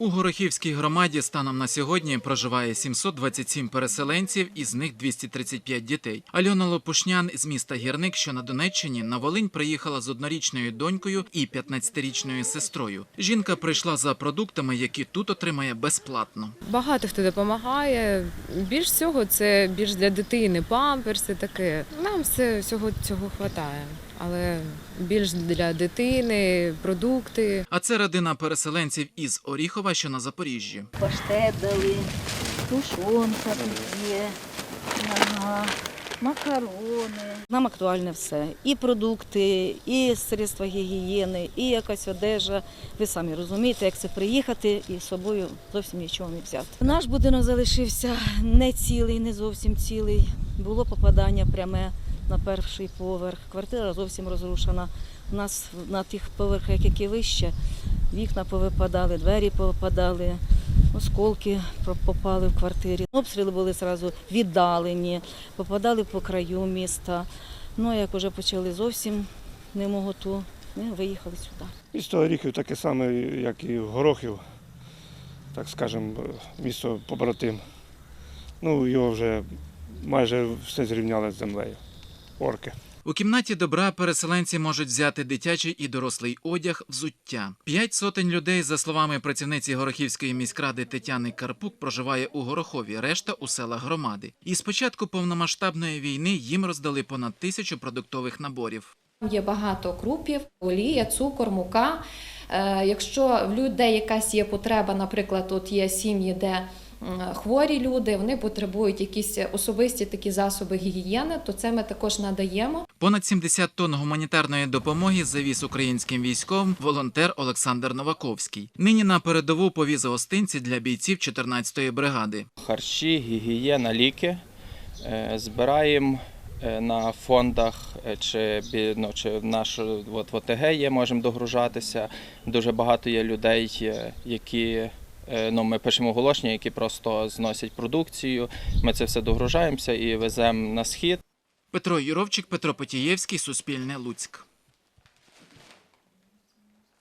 У Горохівській громаді станом на сьогодні проживає 727 переселенців, із них 235 дітей. Альона Лопушнян з міста Гірник, що на Донеччині, на Волинь приїхала з однорічною донькою і 15-річною сестрою. Жінка прийшла за продуктами, які тут отримає безплатно. Багато хто допомагає. Більш всього це більш для дитини, памперси таке. Нам все всього цього вистачає. Але більш для дитини, продукти. А це родина переселенців із Оріхова, що на Запоріжжі. паштет дали, тушонка тут є, ага, макарони. Нам актуальне все. І продукти, і средства гігієни, і якась одежа. Ви самі розумієте, як це приїхати і з собою зовсім нічого не взяти. Наш будинок залишився не цілий, не зовсім цілий. Було попадання пряме на перший поверх. Квартира зовсім розрушена. У нас на тих поверхах, які вище, вікна повипадали, двері повипадали, осколки попали в квартирі. Обстріли були одразу віддалені, попадали по краю міста. Ну, як вже почали зовсім немоготу, ми виїхали сюди. Місто Оріхів таке саме, як і Горохів, так скажемо, місто побратим. Ну, його вже майже все зрівняли з землею. Орки. У кімнаті добра переселенці можуть взяти дитячий і дорослий одяг, взуття. П'ять сотень людей, за словами працівниці Горохівської міськради Тетяни Карпук, проживає у Горохові, решта у селах громади. І з початку повномасштабної війни їм роздали понад тисячу продуктових наборів. Є багато крупів, олія, цукор, мука. Е, Якщо в людей якась є потреба, наприклад, от є сім'ї, де хворі люди, вони потребують якісь особисті такі засоби гігієни, то це ми також надаємо. Понад 70 тонн гуманітарної допомоги завіз українським військовим волонтер Олександр Новаковський. Нині на передову повіз гостинці для бійців 14-ї бригади. харчі, гігієна, ліки. Е, Збираємо е, на фондах е, чи, ну, чи наш от, в ОТГ є, можемо догружатися. Дуже багато є людей, які ну, ми пишемо оголошення, які просто зносять продукцію. Ми це все догружаємося і веземо на схід. Петро Юровчик, Петро Потієвський, Суспільне Луцьк.